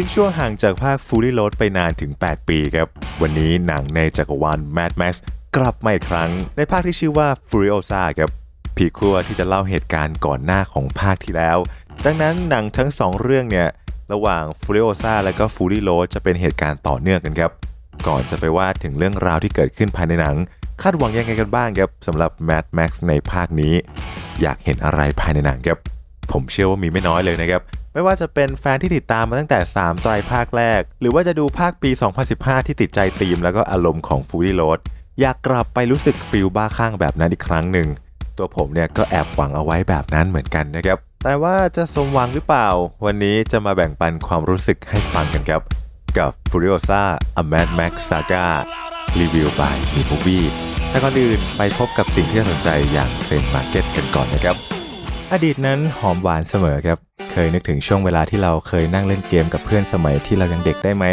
ทิ้งช่วงห่างจากภาค Fully Load ไปนานถึง 8 ปีครับ วันนี้หนังในจักรวาล Mad Max กลับมาอีกครั้ง ในภาคที่ชื่อว่า Furiosa ครับผีคัวที่จะเล่าเหตุการณ์ก่อนหน้าของภาคที่แล้ว ดังนั้นหนังทั้งสองเรื่องเนี่ย ระหว่าง Furiosa และก็ Fully Load จะเป็นเหตุการณ์ต่อเนื่องกันครับ ก่อนจะไปว่าถึงเรื่องราวที่เกิดขึ้นภายในหนัง คาดหวังยังไงกันบ้างครับสำหรับ Mad Max ในภาคนี้ อยากเห็นอะไรภายในหนังครับผมเชื่อว่ามีไม่น้อยเลยนะครับ ไม่ว่าจะเป็นแฟนที่ติดตามมาตั้งแต่ 3 ไตรภาคแรก หรือว่าจะดูภาคปี 2015 ที่ติดใจธีมแล้วก็อารมณ์ของ Fully Load อยากกลับไปรู้สึกฟิลบ้าข้างแบบนั้นอีกครั้งหนึ่ง ตัวผมเนี่ยก็แอบหวังเอาไว้แบบนั้นเหมือนกันนะครับ แต่ว่าจะสมหวังหรือเปล่า วันนี้จะมาแบ่งปันความรู้สึกให้ฟังกันครับ กับ Furiosa A Mad Max Saga รีวิว by m o v i e แต่ก่อนอื่นไปพบกับสิ่งที่น่าสนใจอย่างเซนมาร์เก็ตกันก่อนนะครับ อดีตนั้นหอมหวานเสมอครับ เคยนึกถึงช่วงเวลาที่เราเคยนั่งเล่นเกมกับเพื่อนสมัยที่เรายังเด็กได้ไหม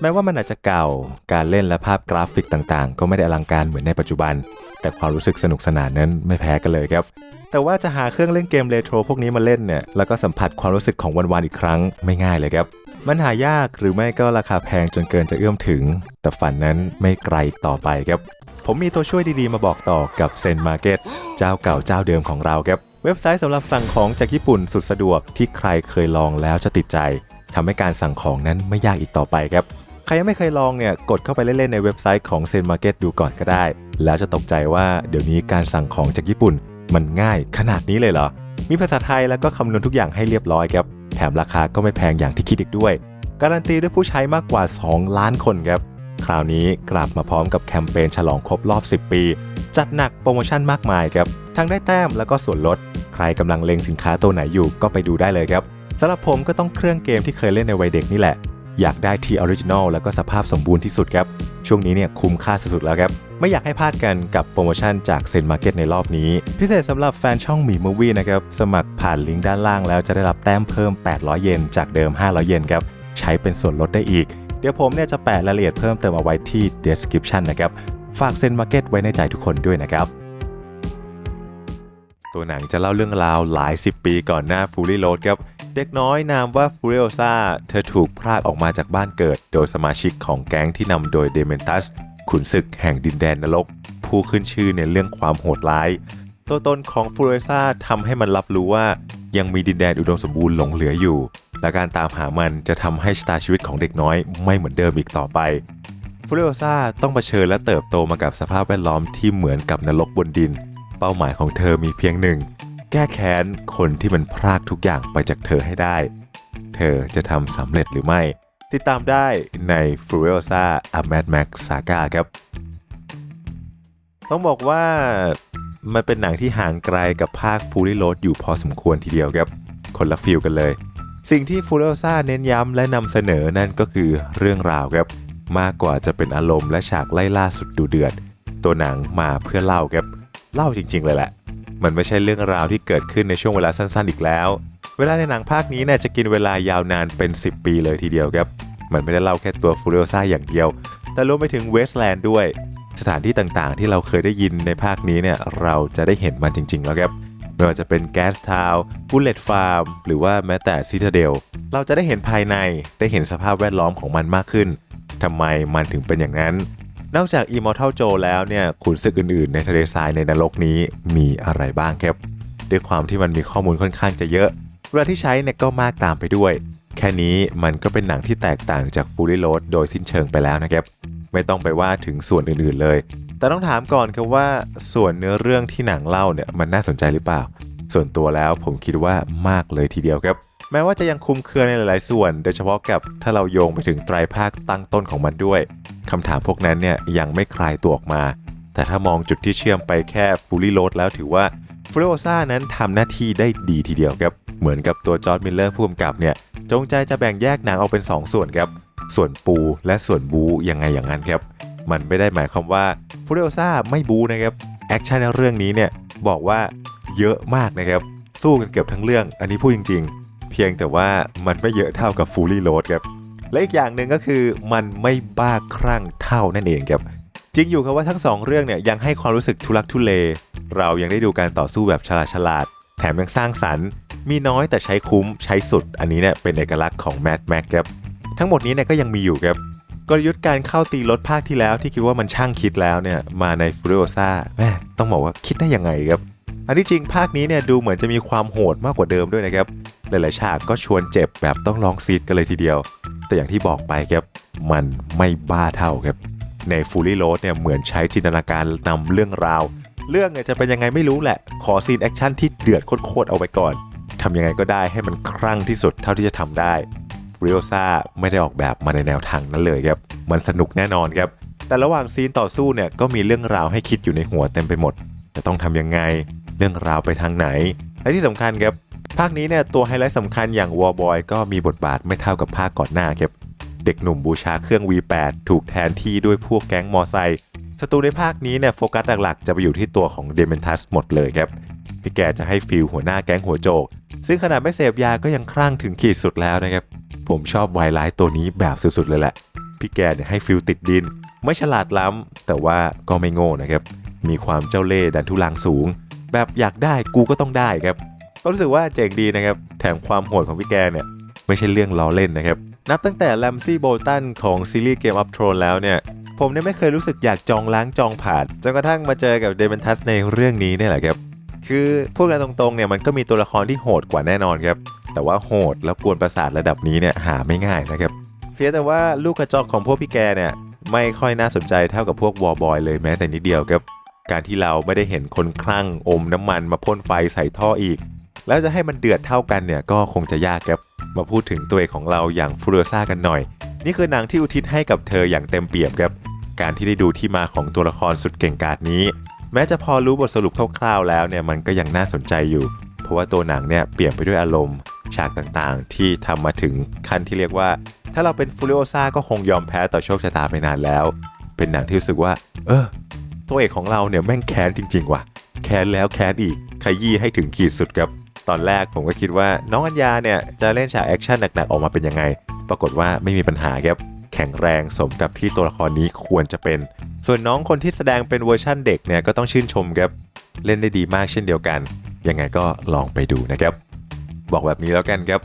แม้ว่ามันอาจจะเก่า การเล่นและภาพกราฟิกต่างๆ ก็ไม่ได้อลังการเหมือนในปัจจุบัน แต่ความรู้สึกสนุกสนานนั้นไม่แพ้กันเลยครับ แต่ว่าจะหาเครื่องเล่นเกมเรโทรพวกนี้มาเล่นเนี่ย แล้วก็สัมผัสความรู้สึกของวันๆอีกครั้งไม่ง่ายเลยครับ มันหายากหรือไม่ก็ราคาแพงจนเกินจะเอื้อมถึง แต่ฝันนั้นไม่ไกลต่อไปครับ ผมมีตัวช่วยดีๆ มาบอกต่อกับเซนมาร์เก็ตเจ้าเก่าเจ้าเดิมของเราครับ เว็บไซต์สำหรับสั่งของจากญี่ปุ่นสุดสะดวกที่ใครเคยลองแล้วจะติดใจทำให้การสั่งของนั้นไม่ยากอีกต่อไปครับ ใครยังไม่เคยลองเนี่ยกดเข้าไปเล่นๆในเว็บไซต์ของเซนมาร์เก็ตดูก่อนก็ได้ แล้วจะตกใจว่าเดี๋ยวนี้การสั่งของจากญี่ปุ่น มันง่ายขนาดนี้เลยเหรอ มีภาษาไทยแล้วก็คำนวณทุกอย่างให้เรียบร้อยครับ แถมราคาก็ไม่แพงอย่างที่คิดอีกด้วย การันตีด้วยผู้ใช้มากกว่า 2 ล้านคนครับ คราวนี้กลับมาพร้อมกับแคมเปญฉลองครบรอบ 10 ปี จัดหนักโปรโมชั่นมากมายครับ ทั้งได้แต้มแล้วก็ส่วนลด ใครกำลังเล็งสินค้าตัวไหนอยู่ก็ไปดูได้เลยครับสำหรับผมก็ต้องเครื่องเกมที่เคยเล่นในวัยเด็กนี่แหละ อยากได้ที่ออริจินอลแล้วก็สภาพสมบูรณ์ที่สุดครับ ช่วงนี้เนี่ยคุ้มค่าสุดๆแล้วครับ ไม่อยากให้พลาดกันกับโปรโมชั่นจากเซนมาร์เก็ตในรอบนี้ พิเศษสำหรับแฟนช่องหมีมูวี่นะครับสมัครผ่านลิงก์ด้านล่างแล้วจะได้รับแต้มเพิ่ม 800 เยนจากเดิม 500 เยนครับใช้เป็นส่วนลดได้อีก เดี๋ยวผมเนี่ยจะแปะรายละเอียดเพิ่มเติมเอาไว้ที่ description นะครับ ฝากเซนมาร์เก็ตไว้ในใจทุกคนด้วยนะครับ ตัวหนังจะเล่าเรื่องราวหลาย 10 ปีก่อนหน้าฟูลี่โ a ดครับ เด็กน้อยนามว่าฟูเร o ซาเธอถูกพรากออกมาจากบ้านเกิด โดยสมาชิกของแก๊งที่นำโดยเดเมนตัสขุนศึกแห่งดินแดนนรก ผู้ขึ้นชื่อในเรื่องความโหดร้าย ตัวตนของฟูเร o ซาทำให้มันรับรู้ว่ายังมีดินแดนอุดมสมบูรณ์หลงเหลืออยู่ และการตามหามันจะทำให้ชะตาชีวิตของเด็กน้อยไม่เหมือนเดิมอีกต่อไปฟูเร o ซาต้องเผชิญและเติบโตมากับสภาพแวดล้อมที่เหมือนกับนรกบนดิน เป้าหมายของเธอมีเพียงหนึ่ง แก้แค้นคนที่มันพรากทุกอย่างไปจากเธอให้ได้ เธอจะทำสำเร็จหรือไม่ ติดตามได้ใน f u r i o s a A Mad Max Saga ครับ ต้องบอกว่ามันเป็นหนังที่ห่างไกลกับภาค Fully Load อยู่พอสมควรทีเดียวครับ คนละฟิลกันเลย สิ่งที่ f u r i o s a เน้นย้ำและนำเสนอนั่นก็คือเรื่องราวครับ มากกว่าจะเป็นอารมณ์และฉากไล่ล่าสุดดูเดือด ตัวหนังมาเพื่อเล่าครับ เล่าจริงๆเลยแหละ มันไม่ใช่เรื่องราวที่เกิดขึ้นในช่วงเวลาสั้นๆอีกแล้ว เวลาในหนังภาคนี้เนี่ยจะกินเวลายาวนานเป็น 10 ปีเลยทีเดียวครับ มันไม่ได้เล่าแค่ตัวฟูเร o ซ่าอย่างเดียว แต่รวมไปถึงเวสแลนด์ด้วย สถานที่ต่างๆ ที่เราเคยได้ยินในภาคนี้เนี่ยเราจะได้เห็นมันจริง ๆ แล้วครับ ไม่ว่าจะเป็นแก๊สทาวบุลเลตฟาร์มหรือว่าแม้แต่ซิตาเดลเราจะได้เห็นภายในได้เห็นสภาพแวดล้อมของมันมากขึ้นทำไมมันถึงเป็นอย่างนั้น นอกจาก Immortal Joe แล้วเนี่ยขุนศึกอื่นๆ ในทะเลทรายในนรกนี้มีอะไรบ้างครับ ด้วยความที่มันมีข้อมูลค่อนข้างจะเยอะเวลาที่ใช้เนี่ยก็มากตามไปด้วย แค่นี้มันก็เป็นหนังที่แตกต่างจาก Fully Load โดยสิ้นเชิงไปแล้วนะครับ ไม่ต้องไปว่าถึงส่วนอื่นๆเลย แต่ต้องถามก่อนครับว่าส่วนเนื้อเรื่องที่หนังเล่าเนี่ยมันน่าสนใจหรือเปล่า ส่วนตัวแล้วผมคิดว่ามากเลยทีเดียวครับ แม้ว่าจะยังคุมเครือในหลาย ๆ ส่วน โดยเฉพาะกับถ้าเราโยงไปถึงไตรภาคตั้งต้นของมันด้วยคำถามพวกนั้นเนี่ยยังไม่คลายตัวออกมา แต่ถ้ามองจุดที่เชื่อมไปแค่ Fully Load แล้วถือว่า f u r i o s a นั้นทำหน้าที่ได้ดีทีเดียวครับ เหมือนกับตัวจอร์ดมิลเลอร์ผู้กำกับเนี่ย จงใจจะแบ่งแยกหนังออกเป็น 2 ส่วนครับ ส่วนปูและส่วนบูยังไงอย่างนั้นครับ มันไม่ได้หมายความว่า f u r i o s a ไม่บูนะครับแอคชั่นในเรื่องนี้เนี่ยบอกว่าเยอะมากนะครับ สู้กันเกือบทั้งเรื่อง อันนี้พูดจริง ๆ เพียงแต่ว่ามันไม่เยอะเท่ากับ Fully Load ครับและอีกอย่างหนึ่งก็คือมันไม่บ้าคลั่งเท่านั่นเองครับจริงอยู่ครับว่าทั้งสองเรื่องเนี่ยยังให้ความรู้สึกทุลักทุเล เรายังได้ดูการต่อสู้แบบฉลาดฉลาด แถมยังสร้างสรรค์ มีน้อยแต่ใช้คุ้มใช้สุด อันนี้เนี่ยเป็นเอกลักษณ์ของ Mad Max ครับทั้งหมดนี้เนี่ยก็ยังมีอยู่ครับ กลยุทธ์การเข้าตีรถภาคที่แล้วที่คิดว่ามันช่างคิดแล้วเนี่ยมาใน Furiosa แม่ต้องบอกว่าคิดได้ยังไงครับ อันที่จริงภาคนี้เนี่ยดูเหมือนจะมีความโหดมากกว่าเดิมด้วยนะครับ หลายๆฉากก็ชวนเจ็บแบบต้องลองซีดกันเลยทีเดียว แต่อย่างที่บอกไปครับ มันไม่บ้าเท่าครับ ใน Fully Load เนี่ยเหมือนใช้จินตนาการนำเรื่องราว เรื่องเนี่ยจะเป็นยังไงไม่รู้แหละ ขอซีนแอคชั่นที่เดือดโคตรๆเอาไว้ก่อนทำยังไงก็ได้ให้มันครั่งที่สุดเท่าที่จะทำได้ รียลซ่าไม่ได้ออกแบบมาในแนวทางนั้นเลยครับมันสนุกแน่นอนครับแต่ระหว่างซีนต่อสู้เนี่ยก็มีเรื่องราวให้คิดอยู่ในหัวเต็มไปหมด จะต้องทำยังไง เรื่องราวไปทางไหน และที่สำคัญครับภาคนี้เนี่ยตัวไฮไลท์สำคัญอย่างวอ r b บอยก็มีบทบาทไม่เท่ากับภาคก่อนหน้าครับเด็กหนุ่มบูชาเครื่อง V8 ถูกแทนที่ด้วยพวกแก๊งมอไซค์ศัตรูในภาคนี้เนี่ยโฟกัสหลักๆจะไปอยู่ที่ตัวของเดเมนทัสหมดเลยครับพี่แกจะให้ฟิลหัวหน้าแก๊งหัวโจก ซึ่งขนาดไม่เสพยาก็ยังคลั่งถึงขีดสุดแล้วนะครับ ผมชอบไวไลท์ตัวนี้แบบสุดๆเลยแหละ พี่แกเนี่ยให้ฟิลติดดิน ไม่ฉลาดล้ำ แต่ว่าก็ไม่โง่นะครับ มีความเจ้าเล่ห์ดันทุลังสูง แบบอยากได้กูก็ต้องได้ครับก็รู้สึกว่าเจ๋งดีนะครับ แถมความโหดของพี่แกเนี่ย ไม่ใช่เรื่องล้อเล่นนะครับ นับตั้งแต่แลมซี่โบลตันของซีรีส์เกมอัพโทรนแล้วเนี่ย ผมเนี่ยไม่เคยรู้สึกอยากจองล้างจองผ่านจนกระทั่งมาเจอกับเดเมนทัสในเรื่องนี้เนี่ยแหละครับคือพูดกันตรงๆเนี่ยมันก็มีตัวละครที่โหดกว่าแน่นอนครับ แต่ว่าโหดแล้วกวนประสาทระดับนี้เนี่ยหาไม่ง่ายนะครับ เสียแต่ว่าลูกกระจอกของพวกพี่แกเนี่ยไม่ค่อยน่าสนใจเท่ากับพวกวอ r b บอยเลยแม้แต่นิดเดียวครับ การที่เราไม่ได้เห็นคนคลั่งอมน้ำมันมาพ่นไฟใส่ท่ออีก แล้วจะให้มันเดือดเท่ากันเนี่ยก็คงจะยากครับ มาพูดถึงตัวเอกของเราอย่างฟูเรซ่ากันหน่อย นี่คือหนังที่อุทิศให้กับเธออย่างเต็มเปี่ยมครับ การที่ได้ดูที่มาของตัวละครสุดเก่งกาจนี้ แม้จะพอรู้บทสรุปคร่าวๆแล้วเนี่ยมันก็ยังน่าสนใจอยู่ เพราะว่าตัวหนังเนี่ยเปลี่ยนไปด้วยอารมณ์ ฉากต่างๆ ที่ทำมาถึงขั้นที่เรียกว่า ถ้าเราเป็นฟูริโอซาก็คงยอมแพ้ต่อโชคชะตาไปนานแล้ว เป็นหนังที่รู้สึกว่า เออ ตัวเอกของเราเนี่ยแม่งแค้นจริง ๆ ว่ะ แค้นแล้วแค้นอีกขยี้ให้ถึงขีดสุดครับ ตอนแรกผมก็คิดว่าน้องอัญญาเนี่ยจะเล่นฉากแอคชั่นหนักๆออกมาเป็นยังไง ปรากฏว่าไม่มีปัญหาครับ แข็งแรงสมกับที่ตัวละครนี้ควรจะเป็น ส่วนน้องคนที่แสดงเป็นเวอร์ชั่นเด็กเนี่ยก็ต้องชื่นชมครับ เล่นได้ดีมากเช่นเดียวกัน ยังไงก็ลองไปดูนะครับ บอกแบบนี้แล้วกันครับ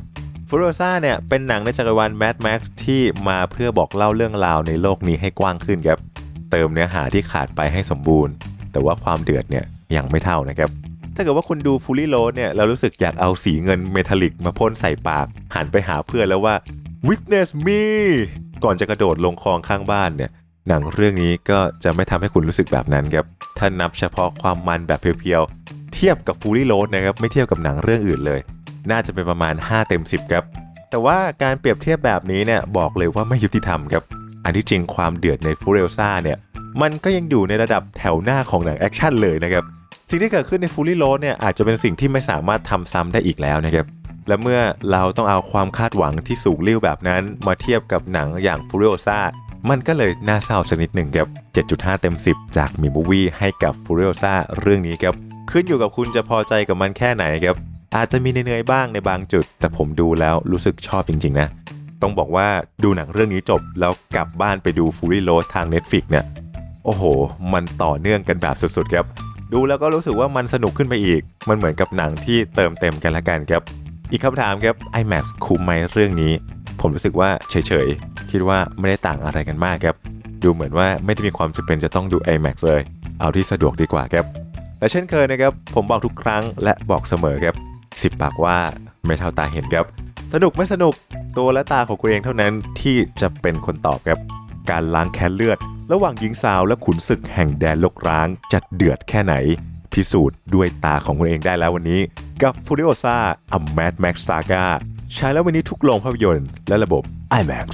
ฟูโรซ่าเนี่ยเป็นหนังในจักรวาล Mad Max ที่มาเพื่อบอกเล่าเรื่องราวในโลกนี้ให้กว้างขึ้นครับ เติมเนื้อหาที่ขาดไปให้สมบูรณ์ แต่ว่าความเดือดเนี่ยยังไม่เท่านะครับ ถ้าเกิดว่าคุณดู Fully Load เนี่ยเรารู้สึกอยากเอาสีเงินเมทัลลิกมาพ่นใส่ปาก หันไปหาเพื่อนแล้วว่า witness me ก่อนจะกระโดดลงคลองข้างบ้านเนี่ยหนังเรื่องนี้ก็จะไม่ทำให้คุณรู้สึกแบบนั้นครับ ถ้านับเฉพาะความมันแบบเพียวๆ เทียบกับ Fully Load นะครับ ไม่เทียบกับหนังเรื่องอื่นเลย น่าจะเป็นประมาณ 5 เต็ม 10 ครับ แต่ว่าการเปรียบเทียบแบบนี้เนี่ยบอกเลยว่าไม่ยุติธรรมครับ อันที่จริงความเดือดในฟูเรลซ่าเนี่ยมันก็ยังอยู่ในระดับแถวหน้าของหนังแอคชั่นเลยนะครับ สิ่งที่เกิดขึ้นใน Fully Load เนี่ยอาจจะเป็นสิ่งที่ไม่สามารถทำซ้ำได้อีกแล้วนะครับ และเมื่อเราต้องเอาความคาดหวังที่สูงเลิ่วแบบนั้น มาเทียบกับหนังอย่าง Furiosa มันก็เลยน่าเศร้าสักนิดหนึ่งครับ 7.5 เต็ม 10 จากมีมูวี่ให้กับ Furiosa เรื่องนี้ครับ ขึ้นอยู่กับคุณจะพอใจกับมันแค่ไหนครับ อาจจะมีเหนื่อยๆบ้างในบางจุด แต่ผมดูแล้วรู้สึกชอบจริง ๆ นะ ต้องบอกว่าดูหนังเรื่องนี้จบแล้วกลับบ้านไปดู Fully Load ทาง Netflix เนี่ย โอ้โห มันต่อเนื่องกันแบบสุดๆครับ ดูแล้วก็รู้สึกว่ามันสนุกขึ้นไปอีก มันเหมือนกับหนังที่เติมเต็มกันละกันครับ อีกคำถามครับ IMAX คุ้มไหมเรื่องนี้ ผมรู้สึกว่าเฉยๆ คิดว่าไม่ได้ต่างอะไรกันมากครับ ดูเหมือนว่าไม่ได้มีความจำเป็นจะต้องดู IMAX เลย เอาที่สะดวกดีกว่าครับ และเช่นเคยนะครับ ผมบอกทุกครั้งและบอกเสมอครับ สิบปากว่าไม่เท่าตาเห็นครับ สนุกไม่สนุกตัวและตาของคุณเองเท่านั้นที่จะเป็นคนตอบครับ การล้างแค้นเลือด ระหว่างหญิงสาวและขุนศึกแห่งแดนลกร้างจะเดือดแค่ไหน พิสูจน์ด้วยตาของคุณเองได้แล้ววันนี้ กับ Furiosa A Mad Max Saga ใช้แล้ววันนี้ทุกโรงภาพยนตร์และระบบ IMAX